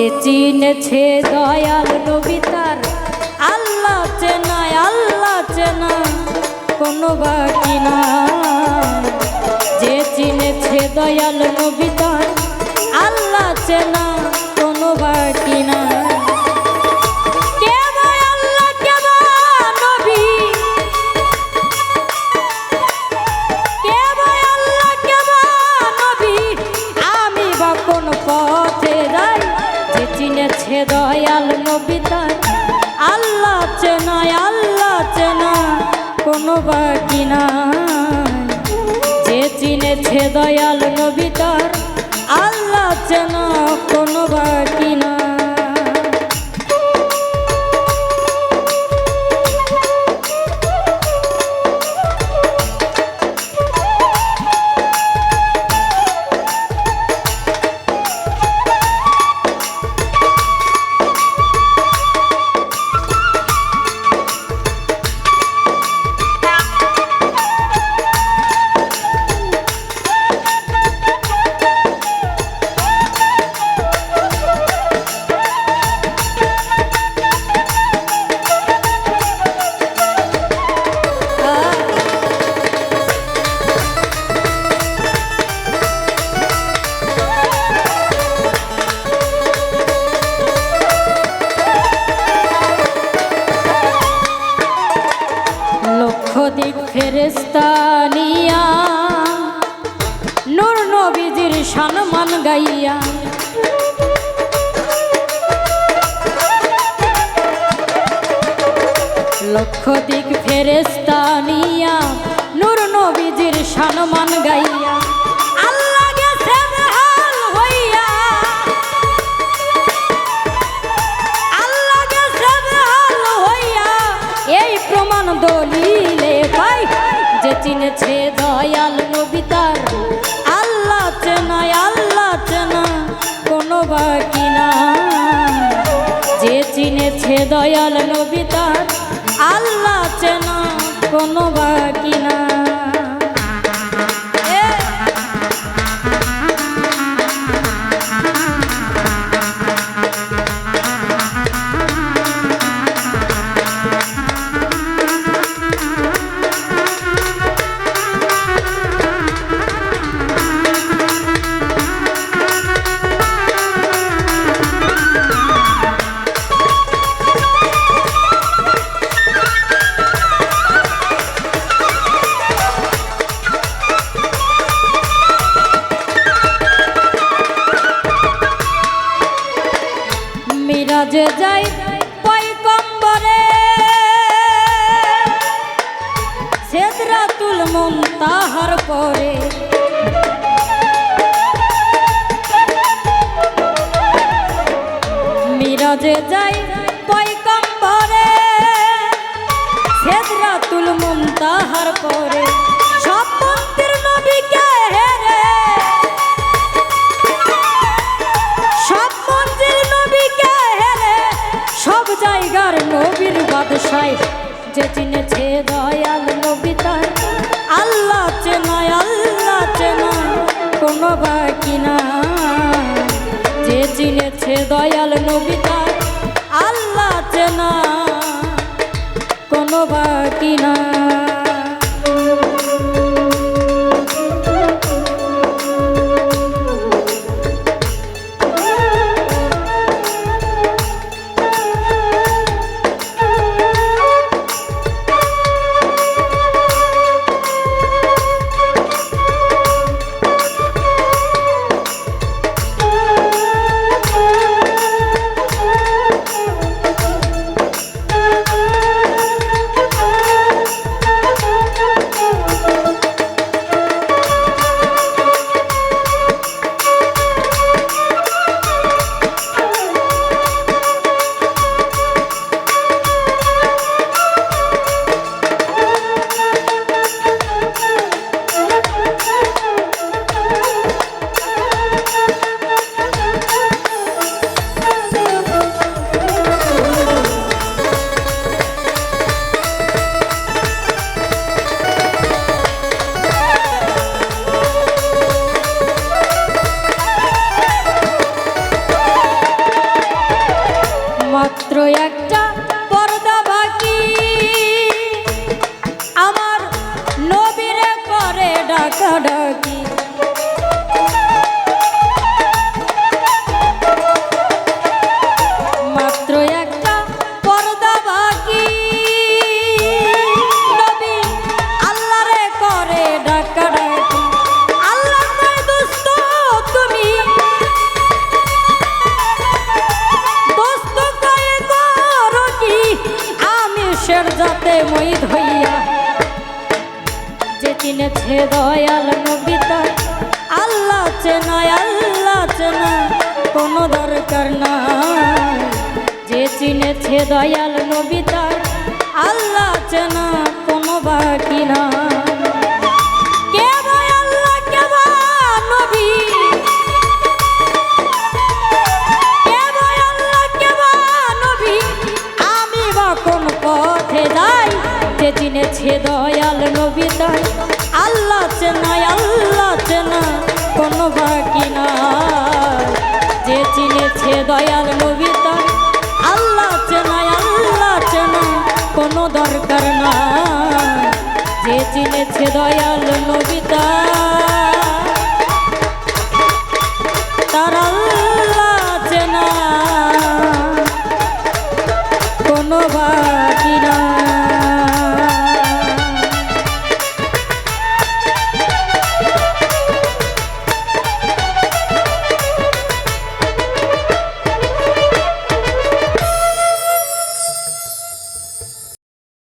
যে চিনেছে দয়াল নবী তার। আল্লাহ চেনায়, আল্লাহ চেনা কোনো বাকি না যে চিনেছে দয়াল নবী তার, আল্লাহ চেনা চিনেছে দয়াল নবিতার আল্লাহ চেনায় আল্লাহ চেনা, কোনো বাকি না যে চিনেছে দয়াল নবিতার আল্লাহ চেনা, কোনো বাকি দিক ফেরেস্তানিয়া নূর নবীজির সম্মান গাইয়া। লক্ষ দিক ফেরেস্তানিয়া নূর নবীজির সম্মান গাইয়া। আল্লাহ যে চিনেছে দয়াল নবিতার আল্লাহ চেনা আল্লাহ চেনা, কোনো বাকি না যে চিনেছে দয়াল নবিতার আল্লাহ চেনা, কোনো বাকি না মিরাজে যাই পয়গম্বরে সেদরাতুল মুনতাহার পরে। মিরাজে যাই পয়গম্বরে সেদরাতুল মুনতাহার পরে। কোনো কিনা? যে চিনেছে দয়াল নবিতা আল্লাহ চেনা কোনো বা না। পত্র একটা দয়াল নবী তার আল্লাহ চেনায় আল্লাহ চেনা, কোনো দরকার না যে চিনেছে দয়াল নবী তার আল্লাহ চেনা, কোনো বাকি না দয়াল নবিতা